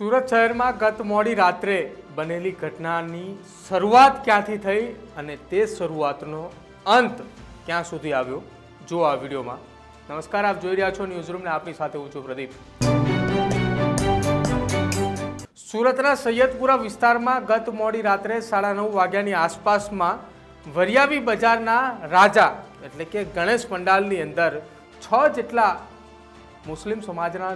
સુરત શહેરમાં ગત મોડી રાત્રે બનેલી ઘટનાની શરૂઆત ક્યાંથી થઈ અને તે શરૂઆતનો અંત ક્યાં સુધી આવ્યો, જો આ વિડીયોમાં. નમસ્કાર, આપ જોઈ રહ્યા છો ન્યૂઝ રૂમને આપની સાથે હું છું પ્રદીપ. સુરતના સૈયદપુરા વિસ્તારમાં ગત મોડી રાત્રે સાડા નવ વાગ્યાની આસપાસમાં વરિયાવી બજારના રાજા, એટલે કે ગણેશ પંડાલની અંદર છ જેટલા મુસ્લિમ સમાજના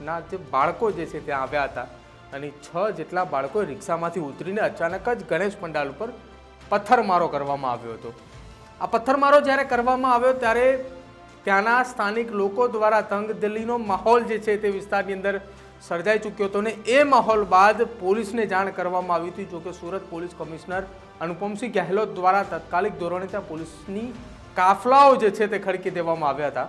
લોકોના જે બાળકો જે છે ત્યાં આવ્યા હતા અને છ જેટલા બાળકો રિક્ષામાંથી ઉતરીને અચાનક જ ગણેશ પંડાલ ઉપર પથ્થરમારો કરવામાં આવ્યો હતો. આ પથ્થરમારો જ્યારે કરવામાં આવ્યો ત્યારે ત્યાંના સ્થાનિક લોકો દ્વારા તંગદિલીનો માહોલ જે છે તે વિસ્તારની અંદર સર્જાઈ ચૂક્યો હતો અને એ માહોલ બાદ પોલીસને જાણ કરવામાં આવી હતી. જોકે સુરત પોલીસ કમિશનર અનુપમસિંહ ગેહલોત દ્વારા તાત્કાલિક ધોરણે ત્યાં પોલીસની કાફલાઓ જે છે તે ખડકી દેવામાં આવ્યા હતા.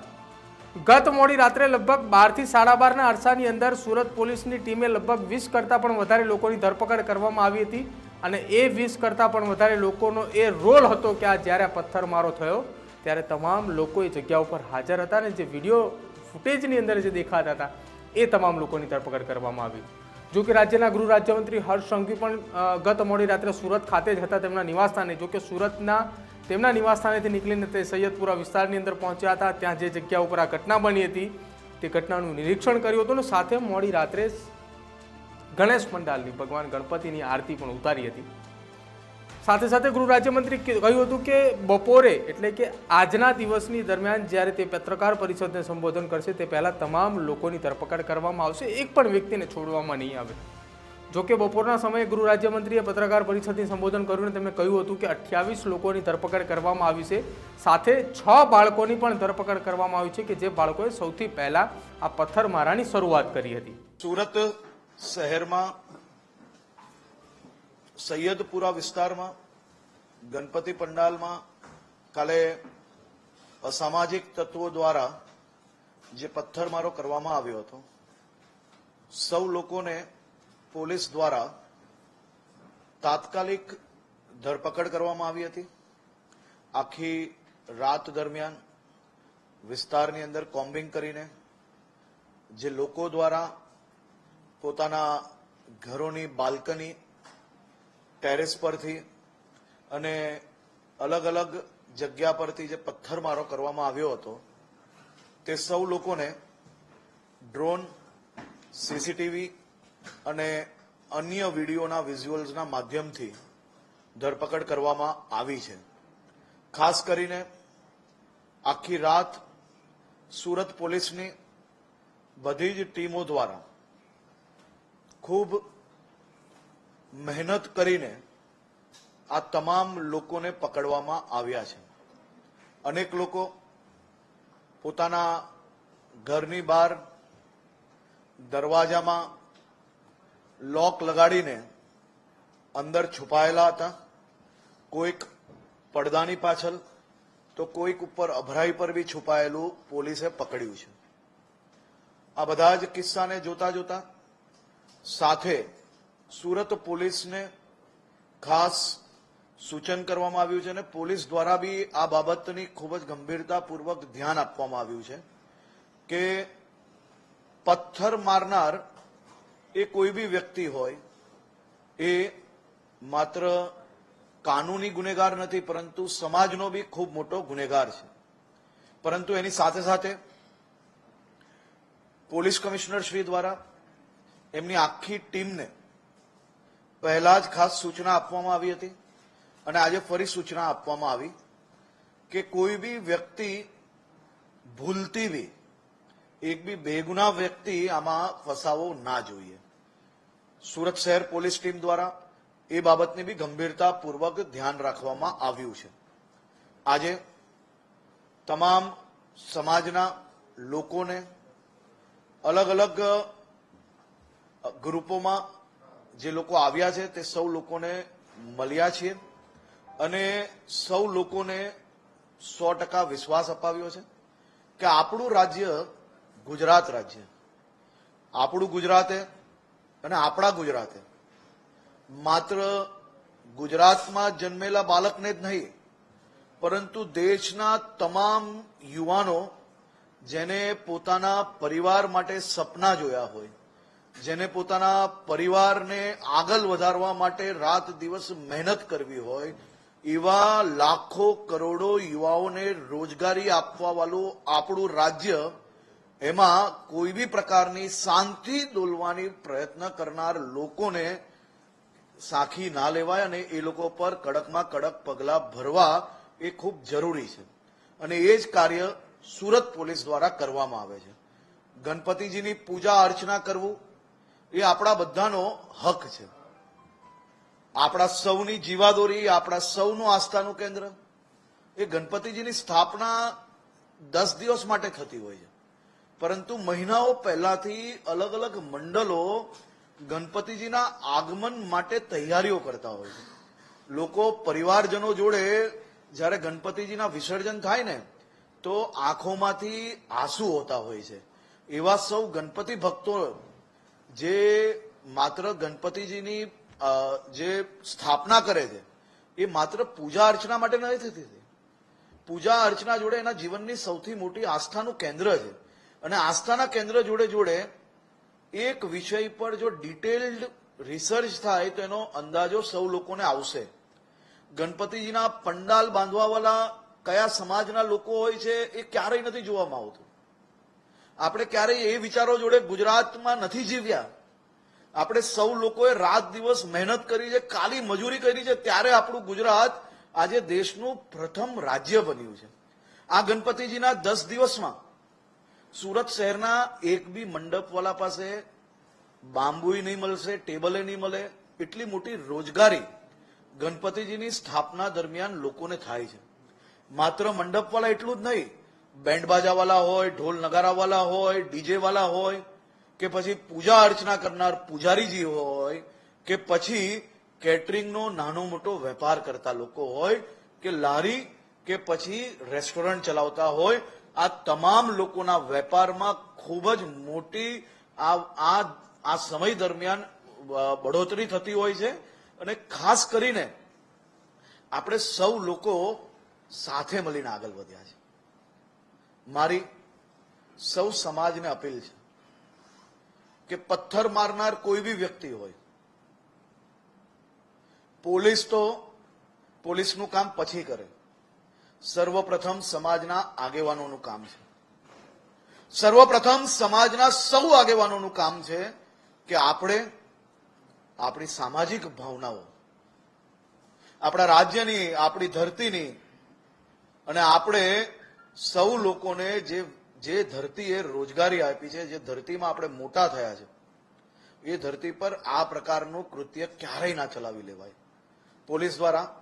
ગત મોડી રાત્રે લગભગ બારથી સાડા બારના અરસાની અંદર સુરત પોલીસની ટીમે લગભગ વીસ કરતાં પણ વધારે લોકોની ધરપકડ કરવામાં આવી હતી અને એ વીસ કરતાં પણ વધારે લોકોનો એ રોલ હતો કે આ જ્યારે પથ્થરમારો થયો, ત્યારે તમામ લોકો એ જગ્યા ઉપર હાજર હતા અને જે વીડિયો ફૂટેજની અંદર જે દેખાતા હતા, એ તમામ લોકોની ધરપકડ કરવામાં આવી. જો કે રાજ્યના ગૃહ રાજ્યમંત્રી હર્ષ સંઘવી પણ ગત મોડી રાત્રે સુરત ખાતે જ હતા તેમના નિવાસસ્થાને. જો કે સુરતના તેમના નિવાસસ્થાનેથી નીકળીને તે સૈયદપુરા વિસ્તારની અંદર પહોંચ્યા હતા. ત્યાં જે જગ્યા ઉપર આ ઘટના બની હતી, તે ઘટનાનું નિરીક્ષણ કર્યું હતું અને સાથે મોડી રાત્રે ગણેશ પંડાલની ભગવાન ગણપતિની આરતી પણ ઉતારી હતી. સાથે સાથે ગૃહ રાજ્યમંત્રી કહ્યું હતું કે બપોરે, એટલે કે આજના દિવસની દરમિયાન જ્યારે તે પત્રકાર પરિષદને સંબોધન કરશે, તે પહેલાં તમામ લોકોની ધરપકડ કરવામાં આવશે. એક પણ વ્યક્તિને છોડવામાં નહીં આવે. જોકે બપોરના સમયે ગૃહ રાજ્યમંત્રીએ પત્રકાર પરિષદને સંબોધન કર્યું અને તેમણે કહ્યું હતું કે અઠ્યાવીસ લોકોની ધરપકડ કરવામાં આવી છે. સાથે છ બાળકોની પણ ધરપકડ કરવામાં આવી છે કે જે બાળકોએ સૌથી પહેલા આ પથ્થરમારાની શરૂઆત કરી હતી. સુરત શહેરમાં, સૈયદપુરા વિસ્તારમાં, ગણપતિ પંડાલમાં, કાલે અસામાજિક તત્વો દ્વારા જે પથ્થરમારો કરવામાં આવ્યો હતો, સૌ લોકોને પોલીસ દ્વારા તાત્કાલિક ધરપકડ કરવામાં આવી હતી. આખી રાત દરમિયાન વિસ્તારની અંદર કોમ્બિંગ કરીને જે લોકો દ્વારા પોતાના ઘરોની બાલ્કની, ટેરેસ પરથી અને અલગ અલગ જગ્યા પરથી જે પથ્થરમારો કરવામાં આવ્યો હતો, તે સૌ લોકોને ડ્રોન, સીસીટીવી અને અન્ય વિડીયોના વિઝ્યુઅલ્સના માધ્યમથી ધરપકડ કરવામાં આવી છે. ખાસ કરીને આખી રાત સુરત પોલીસની બધી જ ટીમો દ્વારા ખૂબ મહેનત કરીને આ તમામ લોકોને પકડવામાં આવ્યા છે. અનેક લોકો પોતાના ઘરની બહાર દરવાજામાં લોક લગાડીને અંદર છુપાયેલા હતા કોઈક પડદાની પાછળ તો કોઈક ઉપર અભરાઈ પર બી છુપાયેલું પોલીસે પકડ્યું છે આ બધા જ કિસ્સાને જોતા જોતા સાથે સુરત પોલીસને ખાસ સૂચન કરવામાં આવ્યું છે અને પોલીસ દ્વારા બી આ બાબતની ખૂબ જ ગંભીરતાપૂર્વક ધ્યાન આપવામાં આવ્યું છે કે પથ્થર મારનાર એ કોઈ બી વ્યક્તિ હોય, એ માત્ર કાનૂની ગુનેગાર નથી, પરંતુ સમાજનો બી ખૂબ મોટો ગુનેગાર છે. પરંતુ એની સાથે સાથે પોલીસ કમિશનર શ્રી દ્વારા એમની આખી ટીમને પહેલા જ ખાસ સૂચના આપવામાં આવી હતી અને આજે ફરી સૂચના આપવામાં આવી કે કોઈ બી વ્યક્તિ ભૂલતી બી એક બી બેગુના વ્યક્તિ આમાં ફસાવો ના જોઈએ. સુરત શહેર પોલીસ ટીમ દ્વારા એ બાબતની બી ગંભીરતાપૂર્વક ધ્યાન રાખવામાં આવ્યું છે. આજે તમામ સમાજના લોકોને અલગ અલગ ગ્રુપોમાં જે લોકો આવ્યા છે તે સૌ લોકોને મળ્યા છીએ અને સૌ લોકોને સો ટકા વિશ્વાસ અપાવ્યો છે કે આપણું રાજ્ય ગુજરાત રાજ્ય. આપણું ગુજરાતે અને આપણા ગુજરાતે માત્ર ગુજરાતમાં જન્મેલા બાળકને જ નહીં, પરંતુ દેશના તમામ યુવાનો જેને પોતાના પરિવાર માટે સપના જોયા હોય, જેને પોતાના પરિવારને આગળ વધારવા માટે રાત દિવસ મહેનત કરવી હોય, એવા લાખો કરોડો યુવાઓને રોજગારી આપવા વાળું આપણું રાજ્ય એમાં કોઈ બી પ્રકારની શાંતિ દોલવાની પ્રયત્ન કરનાર લોકોને સાખી ના લેવાય અને એ લોકો પર કડકમાં કડક પગલા ભરવા એ ખૂબ જરૂરી છે. અને એ જ કાર્ય સુરત પોલીસ દ્વારા કરવામાં આવે છે. ગણપતિજીની પૂજા અર્ચના કરવું એ આપણા બધાનો હક છે. આપણા સૌની જીવાદોરી, આપણા સૌનું આસ્થાનું કેન્દ્ર એ ગણપતિજીની સ્થાપના દસ દિવસ માટે થતી હોય છે. પરંતુ મહિનાઓ પહેલાથી અલગ અલગ મંડળો ગણપતિજીના આગમન માટે તૈયારીઓ કરતા હોય છે. લોકો પરિવારજનો જોડે જ્યારે ગણપતિજીના વિસર્જન થાય ને, તો આંખોમાંથી આંસુ હોતા હોય છે. એવા સૌ ગણપતિ ભક્તો જે માત્ર ગણપતિજીની જે સ્થાપના કરે છે, એ માત્ર પૂજા અર્ચના માટે નથી થતી. પૂજા અર્ચના જોડે એના જીવનની સૌથી મોટી આસ્થાનું કેન્દ્ર છે. અને આસ્થાના કેન્દ્ર જોડે જોડે એક વિષય પર જો ડિટેલ્ડ રિસર્ચ થાય, તો એનો અંદાજો સૌ લોકોને આવશે. ગણપતિજીના પંડાલ બાંધવાવાળા કયા સમાજના લોકો હોય છે, એ ક્યારેય નથી જોવામાં આવતું. આપણે ક્યારેય એ વિચારો જોડે ગુજરાતમાં નથી જીવ્યા. આપણે સૌ લોકોએ રાત દિવસ મહેનત કરી છે, કાલી મજૂરી કરી છે, ત્યારે આપણું ગુજરાત આજે દેશનું પ્રથમ રાજ્ય બન્યું છે. આ ગણપતિજીના દસ દિવસમાં સુરત શહેરના એક બી મંડપવાલા પાસે બાંબુય નહીં મળશે, ટેબલે નહીં મળે, એટલી મોટી રોજગારી ગણપતિજીની સ્થાપના દરમિયાન લોકોને થાય છે. માત્ર મંડપવાળા એટલું જ નહીં, બેન્ડ બાજાવાળા હોય, ઢોલ નગારાવાળા હોય, ડીજે વાળા હોય, કે પછી પૂજા અર્ચના કરનાર પૂજારીજી હોય, કે પછી કેટરિંગનો નાનો મોટો વેપાર કરતા લોકો હોય, કે લારી, કે પછી રેસ્ટોરન્ટ ચલાવતા હોય આ તમામ લોકોના વેપારમાં ખૂબ જ મોટી આ આ સમય દરમિયાન બઢોતરી થતી હોય છે અને ખાસ કરીને આપણે સૌ લોકો સાથે મળીને આગળ વધ્યા છે. મારી સૌ સમાજને અપીલ છે કે પથ્થર મારનાર કોઈ બી વ્યક્તિ હોય, પોલીસ તો પોલીસનું કામ પછી કરે. સર્વપ્રથમ સમાજના આગેવાનોનું કામ છે. સર્વપ્રથમ સમાજના સૌ આગેવાનોનું કામ છે કે આપણે આપણી સામાજિક ભાવનાઓ, આપણા રાજ્યની, આપણી ધરતીની અને આપણે સૌ લોકોને જે જે ધરતીએ રોજગારી આપી છે, જે ધરતીમાં આપણે મોટા થયા છે, એ ધરતી પર આ પ્રકારનું કૃત્ય ક્યારેય ના ચલાવી લેવાય. પોલીસ દ્વારા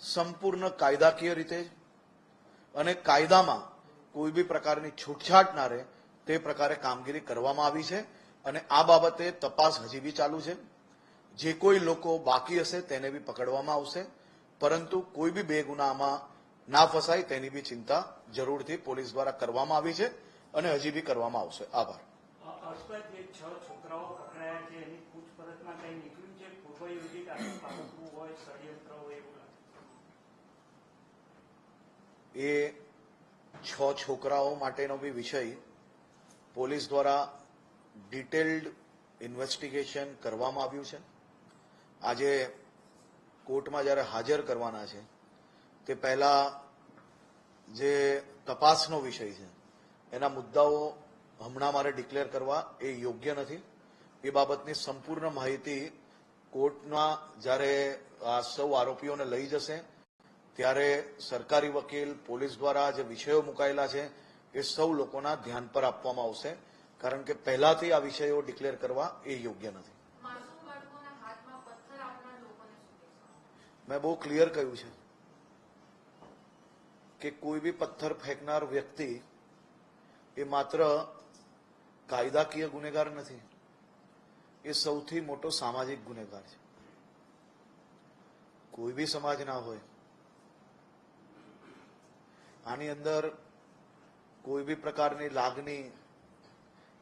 સંપૂર્ણ કાયદાકીય રીતે અને કાયદામાં કોઈ બી પ્રકારની છૂટછાટ ના રહે, તે પ્રકારે કામગીરી કરવામાં આવી છે અને આ બાબતે તપાસ હજી બી ચાલુ છે. જે કોઈ લોકો બાકી હશે તેને બી પકડવામાં આવશે, પરંતુ કોઈ બી બે ગુનામાં ના ફસાય તેની બી ચિંતા જરૂરથી પોલીસ દ્વારા કરવામાં આવી છે અને હજી બી કરવામાં આવશે. આભાર. છોકરાઓ પકડાયા છે, એની પૂછપરછમાં કઈ નીકળ્યું છે? પૂર્વ યોજિત હોય ષડયંત્ર હોય એવું લાગે એ છ છોકરાઓ માટેનો બી વિષય. પોલીસ દ્વારા ડિટેલ્ડ ઇન્વેસ્ટિગેશન કરવામાં આવ્યું છે. આજે કોર્ટમાં જ્યારે હાજર કરવાના છે, તે પહેલા જે તપાસનો વિષય છે, એના મુદ્દાઓ હમણાં મારે ડિક્લેર કરવા એ યોગ્ય નથી. એ બાબતની સંપૂર્ણ માહિતી કોર્ટમાં જ્યારે આ સૌ આરોપીઓને લઈ જશે ત્યારે સરકારી વકીલ પોલીસ દ્વારા જે વિષયો મુકાયેલા છે એ સૌ લોકોના ધ્યાન પર આપવામાં આવશે. કારણ કે પહેલાથી આ વિષયો ડિક્લેર કરવા એ યોગ્ય નથી. મેં બહુ ક્લિયર કહ્યું છે કે કોઈ બી પથ્થર ફેંકનાર વ્યક્તિ એ માત્ર કાયદાકીય ગુનેગાર નથી એ સૌથી મોટો સામાજિક ગુનેગાર છે. કોઈ બી સમાજ ના હોય આની અંદર કોઈ બી પ્રકારની લાગણી,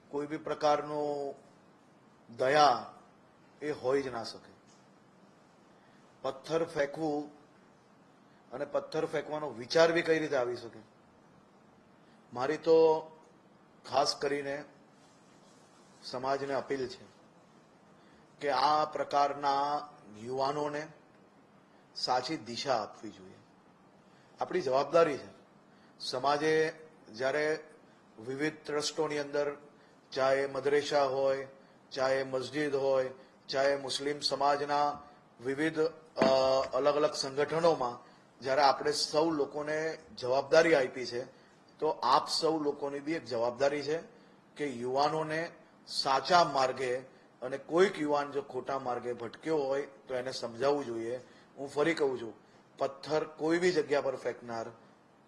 કોઈ બી પ્રકારનું દયા એ હોય જ ના શકે. પથ્થર ફેંકવું અને પથ્થર ફેંકવાનો વિચાર બી કઈ રીતે આવી શકે? મારી તો ખાસ કરીને સમાજને અપીલ છે કે આ પ્રકારના યુવાનોને સાચી દિશા આપવી જોઈએ. આપણી જવાબદારી છે. સમાજે જ્યારે વિવિધ ટ્રસ્ટોની અંદર, ચાહે મદરેસા હોય, ચાહે મસ્જિદ હોય, ચાહે મુસ્લિમ સમાજના વિવિધ અલગ અલગ સંગઠનોમાં જ્યારે આપણે સૌ લોકોને જવાબદારી આપી છે, તો આપ સૌ લોકોની બી એક જવાબદારી છે કે યુવાનોને સાચા માર્ગે અને કોઈક યુવાન જો ખોટા માર્ગે ભટક્યો હોય, તો એને સમજાવવું જોઈએ. હું ફરી કહું છું, પથ્થર કોઈ બી જગ્યા પર ફેંકનાર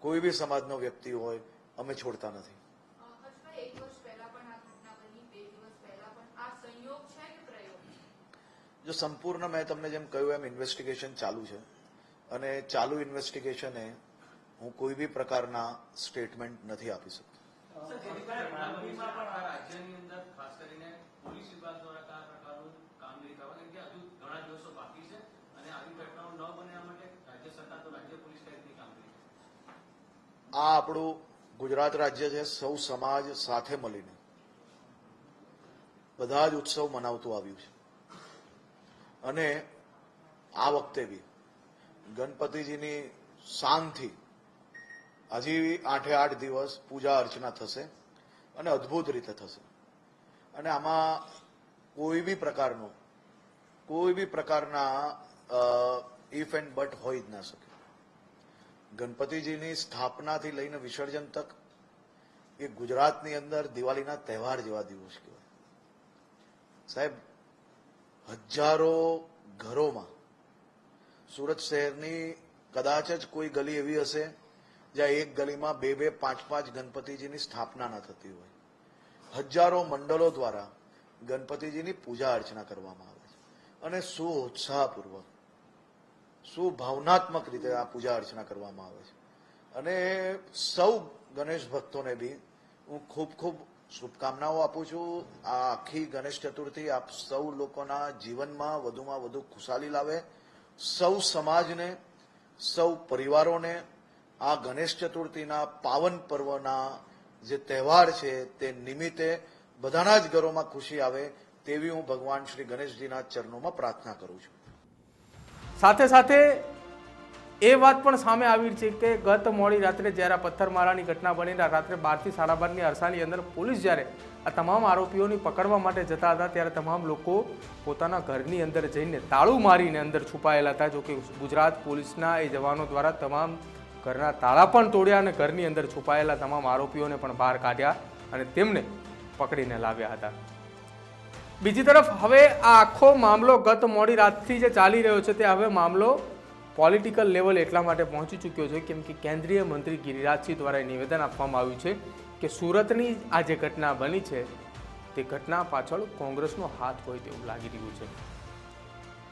કોઈ બી સમાજનો વ્યક્તિ હોય અમે છોડતા નથી. અ, હર્ષભાઈ એક વર્ષ પહેલા પણ આ ઘટના બની બે દિવસ પહેલા પણ. આ સંયોગ છે કે પ્રયોગ જો સંપૂર્ણ મેં તમને જેમ કહ્યું એમ ઇન્વેસ્ટિગેશન ચાલુ છે. અને ચાલુ ઇન્વેસ્ટિગેશને હું કોઈ બી પ્રકારના સ્ટેટમેન્ટ નથી આપી શકતો માંગણીમાં પણ આ રાજ્યની અંદર ખાસ કરીને પોલીસ વિભાગ દ્વારા કયા પ્રકારનું કામગીરી કરવા કેમ કે હજુ ઘણા દિવસો બાકી છે અને આવી ઘટનાઓ ન બને આ માટે રાજ્ય સરકાર તો રાજ્ય પોલીસ કઈ રીતની કામગીરી કરે? આ આપણું ગુજરાત રાજ્ય છે, સૌ સમાજ સાથે મળીને. બધા જ ઉત્સવ મનાવતું આવ્યું છે. અને આ વખતે બી ગણપતિજીની શાનથી હજી આઠે આઠ દિવસ પૂજા અર્ચના થશે અને અદ્ભુત રીતે થશે. અને આમાં કોઈ બી પ્રકારનું, કોઈ બી પ્રકારના ઇફ એન્ડ બટ હોઈ જ ના શકે. ગણપતિજીની સ્થાપનાથી લઈને વિસર્જન તક એ ગુજરાતની અંદર દિવાળીના તહેવાર જેવા દિવસ કહેવાય. સાહેબ, હજારો ઘરોમાં સુરત શહેરની કદાચ જ કોઈ ગલી એવી હશે જ્યાં એક ગલીમાં બે બે પાંચ પાંચ ગણપતિજીની સ્થાપના ન થતી હોય. હજારો મંડળો દ્વારા ગણપતિજીની પૂજા અર્ચના કરવામાં આવે છે. અને સુઉત્સાહપૂર્વક ઉત્સાહપૂર્વક શું ભાવનાત્મક રીતે આ પૂજા અર્ચના કરવામાં આવે છે. અને સૌ ગણેશ ભક્તોને બી હું ખૂબ ખૂબ શુભકામનાઓ આપું છું. આ આખી ગણેશ ચતુર્થી આપ સૌ લોકોના જીવનમાં વધુમાં વધુ ખુશાલી લાવે. સૌ સમાજને, સૌ પરિવારોને આ ગણેશ ચતુર્થીના પાવન પર્વના જે તહેવાર છે તે નિમિત્તે બધાના જ ઘરોમાં ખુશી આવે તેવી હું ભગવાન શ્રી ગણેશજીના ચરણોમાં પ્રાર્થના કરું છું. સાથે સાથે એ વાત પણ સામે આવી છે કે ગત મોડી રાત્રે જ્યારે પથ્થરમારાની ઘટના બની રાત્રે બારથી સાડા બારની અરસાની અંદર પોલીસ જ્યારે આ તમામ આરોપીઓની પકડવા માટે જતા હતા, ત્યારે તમામ લોકો પોતાના ઘરની અંદર જઈને તાળું મારીને અંદર છુપાયેલા હતા, જોકે ગુજરાત પોલીસના એ જવાનો દ્વારા તમામ ઘરના તાળા પણ તોડ્યા અને ઘરની અંદર છુપાયેલા તમામ આરોપીઓને પણ બહાર કાઢ્યા અને તેમને પકડીને લાવ્યા હતા. બીજી તરફ, હવે આ આખો મામલો ગત મોડી રાતથી જે ચાલી રહ્યો છે, તે હવે મામલો પોલિટિકલ લેવલ એટલા માટે પહોંચી ચૂક્યો છે, કેમ કે કેન્દ્રીય મંત્રી ગિરિરાજસિંહ દ્વારા નિવેદન આપવામાં આવ્યું છે કે સુરતની આ જે ઘટના બની છે, તે ઘટના પાછળ કોંગ્રેસનો હાથ હોય તેવું લાગી રહ્યું છે.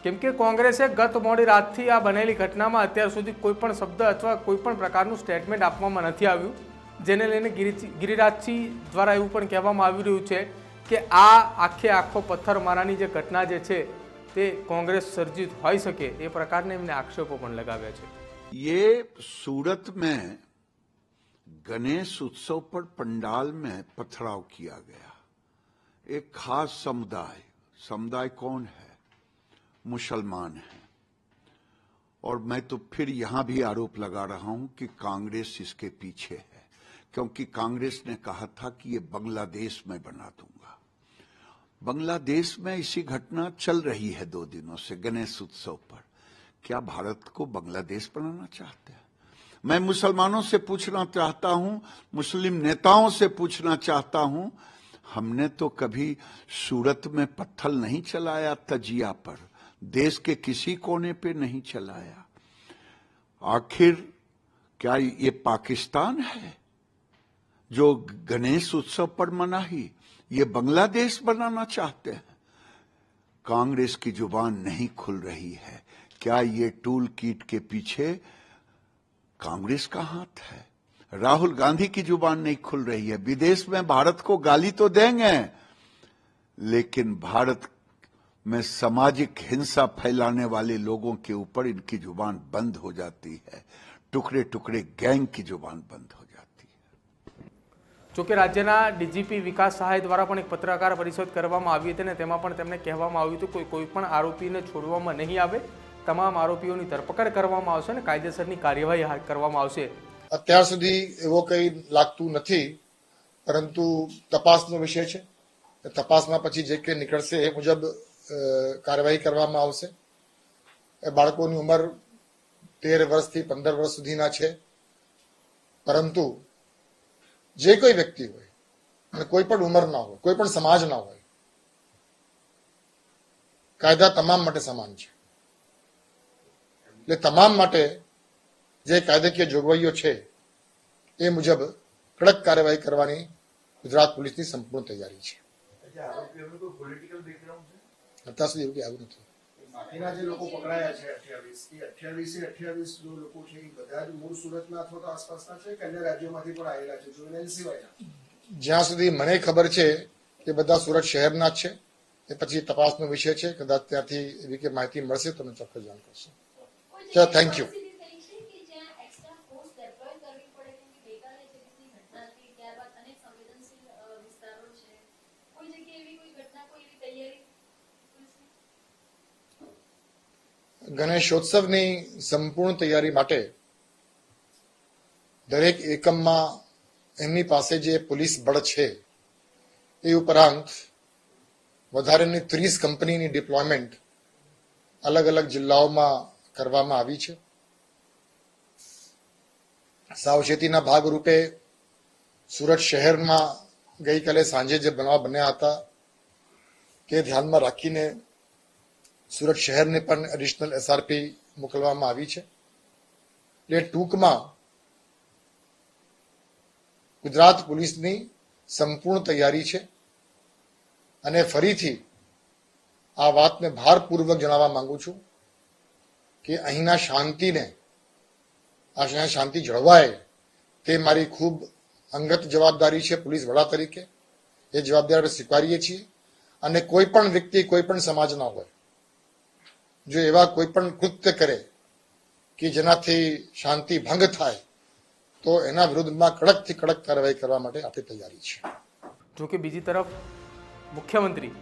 કેમ કે કોંગ્રેસે ગત મોડી રાતથી આ બનેલી ઘટનામાં અત્યાર સુધી કોઈપણ શબ્દ અથવા કોઈપણ પ્રકારનું સ્ટેટમેન્ટ આપવામાં નથી આવ્યું, જેને લઈને ગિરિ- ગિરિરાજસિંહ દ્વારા એવું પણ કહેવામાં આવી રહ્યું છે કે આ આખે આખો પથ્થરમારાની જે ઘટના જે છે તે કોંગ્રેસ સર્જિત હોઈ શકે એ પ્રકારને એમને આક્ષેપો પણ લગાવ્યા છે ये सूरत में गणेश उत्सव पर पंडाल में पथराव किया गया एक खास समुदाय समुदाय कौन है मुसलमान है और मैं तो फिर यहां भी आरोप लगा रहा हूं कि कांग्रेस इसके पीछे है क्योंकि कांग्रेस ने कहा था कि ये बांग्लादेश में बना दूंगा बांग्लादेश में इसी घटना चल रही है दो दिनों से, गणेश उत्सव पर। क्या भारत को बांग्लादेश बनाना चाहते हैं? मैं मुसलमानों से पूछना चाहता हूँ, मुस्लिम नेताओं से पूछना चाहता हूँ, हमने तो कभी सूरत में पत्थर नहीं चलाया तजिया पर, देश के किसी कोने पे नहीं चलाया। आखिर क्या ये पाकिस्तान है जो गणेश उत्सव पर मनाही? ये बांग्लादेश बनाना चाहते हैं। कांग्रेस की ज़ुबान नहीं खुल रही है। क्या ये टूल किट के पीछे कांग्रेस का हाथ है? राहुल गांधी की ज़ुबान नहीं खुल रही है। विदेश में भारत को गाली तो देंगे, लेकिन भारत में सामाजिक हिंसा फैलाने वाले लोगों के ऊपर इनकी ज़ुबान बंद हो जाती है। टुकड़े टुकड़े गैंग की ज़ुबान बंद हो जाती है। જોકે રાજ્યના ડીજીપી વિકાસ સહાય દ્વારા પણ એક પત્રકાર પરિષદ કરવામાં આવી હતી અને તેમાં પણ તેમને કહેવામાં આવ્યું હતું કોઈ કોઈ પણ આરોપીને છોડવામાં નહીં આવે. તમામ આરોપીઓની ધરપકડ કરવામાં આવશે અને કાયદેસરની કાર્યવાહી હાથ કરવામાં આવશે. અત્યાર સુધી એવો કંઈ લાગતું નથી, પરંતુ તપાસનો વિષય છે. તપાસમાં પછી જે કંઈ નીકળશે એ મુજબ કાર્યવાહી કરવામાં આવશે. એ બાળકોની ઉંમર તેર વર્ષથી પંદર વર્ષ સુધીના છે. પરંતુ જે કોઈ વ્યક્તિ હોય અને કોઈ પણ ઉંમરના હોય કોઈ પણ સમાજના હોય કાયદા તમામ માટે સમાન છે. એટલે તમામ માટે જે કાયદાકીય જોગવાઈઓ છે એ મુજબ કડક કાર્યવાહી કરવાની ગુજરાત પોલીસની સંપૂર્ણ તૈયારી છે. અત્યાર સુધી એવું આવ્યું નથી. બાકીના જે લોકો પકડાયા છે અઠ્યાવીસ એ અઠ્યાવીસે અઠ્યાવીસ જો લોકો છે એ બધા જ મૂળ સુરતના અથવા તો આસપાસના છે કે અન્ય રાજ્યોમાંથી પણ આવેલા છે જોઈને સિવાયના જ્યાં સુધી મને ખબર છે કે બધા સુરત શહેરના જ છે. એ પછી તપાસનો વિષય છે કદાચ ત્યાંથી એવી કે માહિતી મળશે તો અમે ચોક્કસ જાણ કરશો. ચાલો ચાલો, thank you. ત્યારબાદ અનેક સંવેદનશીલ અ, વિસ્તારો છે કોઈ જગ્યાએ એવી કોઈ ઘટના કોઈ એવી તૈયારી પોલીસની? ગણેશોત્સવની સંપૂર્ણ તૈયારી માટે દરેક એકમમાં એમની પાસે જે પોલીસ બળ છે, એ ઉપરાંત વધારેની ત્રીસ કંપનીની ડિપ્લોયમેન્ટ અલગ અલગ જિલ્લાઓમાં કરવામાં આવી છે. સાવચેતીના ભાગરૂપે સુરત શહેરમાં ગઈકાલે સાંજે જે બનાવ બન્યા હતા તે ધ્યાનમાં રાખીને સુરત શહેરને પણ એડિશનલ એસઆરપી મોકલવામાં આવી છે. એટલે ટૂંકમાં ગુજરાત પોલીસની સંપૂર્ણ તૈયારી છે અને ફરીથી આ વાતને ભારપૂર્વક જણાવવા માંગુ છું કે અહીંના શાંતિને, આ શાંતિ જળવાય તે મારી ખૂબ અંગત જવાબદારી છે પોલીસ વડા તરીકે. એ જવાબદારી સ્વીકારીએ છીએ અને કોઈ પણ વ્યક્તિ, કોઈ પણ સમાજના હોય જો એવા કોઈ પણ કૃત્ય કરે કે જેનાથી શાંતિ ભંગ થાય, તો એના વિરુદ્ધમાં કડકથી કડક કાર્યવાહી કરવા માટે આપણી તૈયારી છે. જોકે બીજી તરફ મુખ્યમંત્રી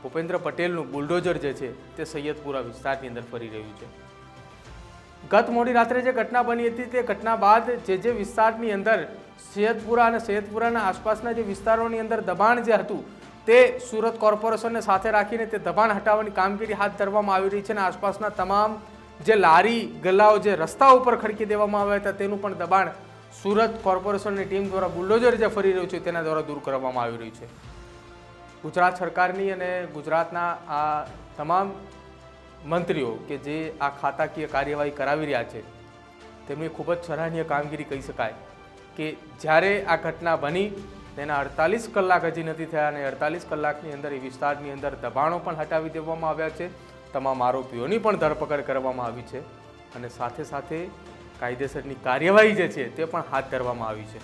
ભૂપેન્દ્ર પટેલનું બુલડોઝર જે છે તે સૈયદપુરા વિસ્તારની અંદર ફરી રહ્યું છે. ગત મોડી રાત્રે જે ઘટના બની હતી તે ઘટના બાદ જે જે વિસ્તારની અંદર સૈયદપુરા અને સૈયદપુરાના આસપાસના જે વિસ્તારોની અંદર દબાણ જે હતું તે સુરત કોર્પોરેશનને સાથે રાખીને તે દબાણ હટાવવાની કામગીરી હાથ ધરવામાં આવી રહી છે અને આસપાસના તમામ જે લારી, ગલ્લાઓ, જે રસ્તા ઉપર ખડકી દેવામાં આવ્યા હતા, તેનું પણ દબાણ સુરત કોર્પોરેશનની ટીમ દ્વારા બુલડોઝર જે ફરી રહ્યું છે તેના દ્વારા દૂર કરવામાં આવી રહ્યું છે. ગુજરાત સરકારની અને ગુજરાતના આ તમામ મંત્રીઓ કે જે આ ખાતાકીય કાર્યવાહી કરાવી રહ્યા છે, તેમની ખૂબ જ સરાહનીય કામગીરી કહી શકાય કે જ્યારે આ ઘટના બની તેના અડતાલીસ કલાક હજી નથી થયા અને અડતાલીસ કલાકની અંદર એ વિસ્તારની અંદર દબાણો પણ હટાવી દેવામાં આવ્યા છે. તમામ આરોપીઓની પણ ધરપકડ કરવામાં આવી છે અને સાથે સાથે કાયદેસરની કાર્યવાહી જે છે તે પણ હાથ ધરવામાં આવી છે.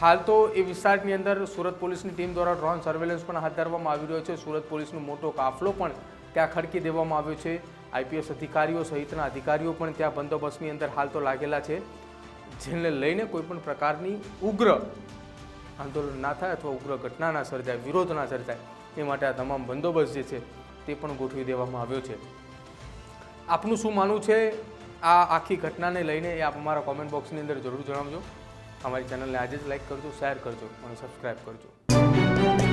હાલ તો એ વિસ્તારની અંદર સુરત પોલીસની ટીમ દ્વારા ડ્રોન સર્વેલન્સ પણ હાથ ધરવામાં આવી રહ્યો છે. સુરત પોલીસનો મોટો કાફલો પણ ત્યાં ખડકી દેવામાં આવ્યો છે. આઈપીએસ અધિકારીઓ સહિતના અધિકારીઓ પણ ત્યાં બંદોબસ્તની અંદર હાલ તો લાગેલા છે. જેને લઈને કોઈપણ પ્રકારની ઉગ્ર આંદોલન ના થાય અથવા ઉગ્ર ઘટના ના સર્જાય વિરોધ ના સર્જાય, એ માટે આ તમામ બંદોબસ્ત જે છે તે પણ ગોઠવી દેવામાં આવ્યો છે. આપનું શું માનવું છે? આ આખી ઘટનાને લઈને એ આપ અમારા કોમેન્ટ બોક્સની અંદર જરૂર જણાવજો. અમારી ચેનલને આજે જ લાઈક કરજો શેર કરજો અને સબસ્ક્રાઈબ કરજો.